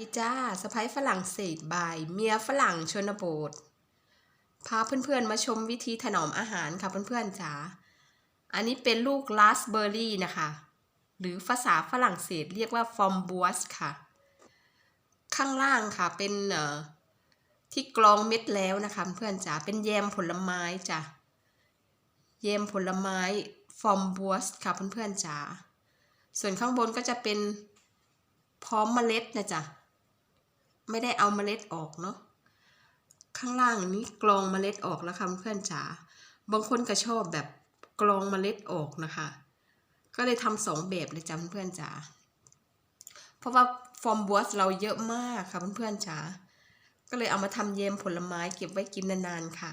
ดีจ้าสะพ้ายฝรั่งเศสบายเมียฝรั่งชนบท พาเพื่อนๆมาชมวิธีถนอมอาหารค่ะเพื่อนๆจ๋า อันนี้เป็นลูกราสเบอร์รี่นะคะ หรือภาษาฝรั่งเศสเรียกว่าฟอมบัวสค่ะ ข้างล่างค่ะเป็นเอ่อที่กรองเม็ดแล้วนะคะเพื่อนจ๋า เป็นแยมผลไม้จ้ะ แยมผลไม้ฟอมบัวสค่ะเพื่อนๆจ๋า ส่วนข้างบนก็จะเป็นพร้อมเมล็ดนะจ๊ะ ไม่ได้เอาเมล็ดออกเนาะข้างล่างนี้กรองเมล็ดออกแล้วค่ะเพื่อนจ๋าบางคนก็ชอบแบบกรองเมล็ดออกนะคะ ก็เลยทำสองแบบเลยจ้ะเพื่อนจ๋าเพราะว่าฟอร์มบัวสเราเยอะมากค่ะเพื่อนๆจ๋าก็เลยเอามาทำเยมผลไม้เก็บไว้กินนานๆค่ะ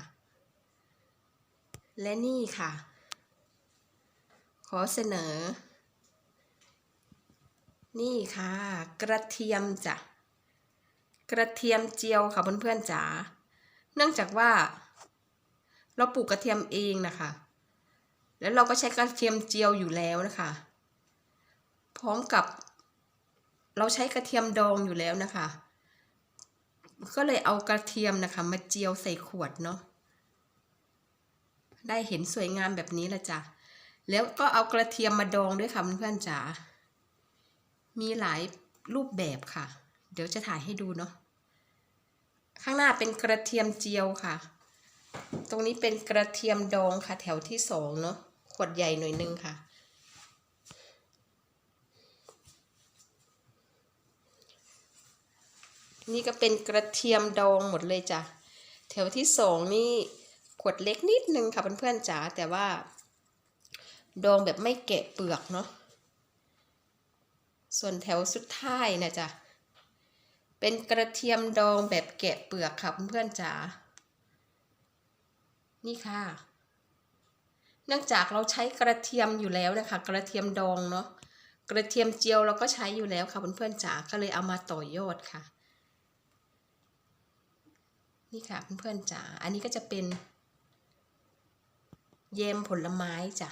และนี่ค่ะ ขอเสนอ นี่ค่ะ กระเทียมจ้ะ กระเทียมเจียวค่ะเพื่อนๆจ๋าเนื่องจากว่า เราปลูกกระเทียมเองนะคะ แล้วเราก็ใช้กระเทียมเจียวอยู่แล้วนะคะ พร้อมกับ เราใช้กระเทียมดองอยู่แล้วนะคะ ก็เลยเอากระเทียมนะคะ มาเจียวใส่ขวดเนาะได้เห็นสวยงามแบบนี้ละจ้ะแล้วก็เอากระเทียมมาดองด้วยค่ะเพื่อนๆจ๋ามีหลายรูปแบบค่ะ เดี๋ยวจะถ่ายให้ดูเนาะข้างหน้าเป็นกระเทียมเจียวค่ะ ตรงนี้เป็นกระเทียมดองค่ะ แถวที่สองเนาะขวดใหญ่หน่อยนึงค่ะ นี่ก็เป็นกระเทียมดองหมดเลยจ้ะแถวที่สองนี่ขวดเล็กนิดนึงค่ะเพื่อนๆจ๋าแต่ว่า ดองแบบไม่แกะเปลือกเนาะส่วนแถวสุดท้ายนะจ๊ะ เป็นกระเทียมดองแบบแกะเปลือกค่ะเพื่อนๆจ๋า นี่ค่ะ เนื่องจากเราใช้กระเทียมอยู่แล้วนะคะ กระเทียมดองเนาะ กระเทียมเจียวเราก็ใช้อยู่แล้วค่ะเพื่อนๆจ๋า ก็เลยเอามาต่อยอดค่ะ นี่ค่ะเพื่อนๆจ๋า อันนี้ก็จะเป็นเยมผลไม้จ้ะ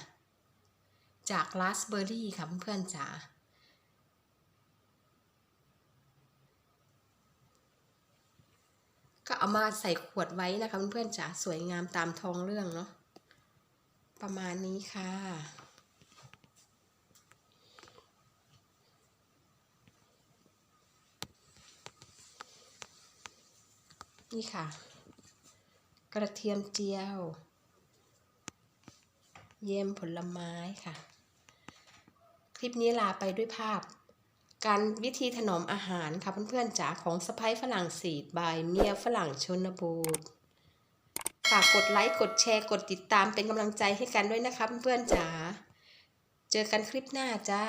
จากราสเบอร์รี่ค่ะเพื่อนๆจ๋า ก็เอามาใส่ขวดไว้นะคะเพื่อนๆจ๋าสวยงามตามท้องเรื่องเนาะประมาณนี้ค่ะ นี่ค่ะ กระเทียมเจียว เยี่ยมผลไม้ค่ะ คลิปนี้ลาไปด้วยภาพ การวิธีถนอมอาหารค่ะเพื่อนๆจ๋าของสไปฝรั่งเศสบายเมียฝรั่งชนบูรณ์ฝากกดไลค์กดแชร์กดติดตามเป็นกำลังใจให้กันด้วยนะคะเพื่อนๆจ๋า เจอกันคลิปหน้าจ้า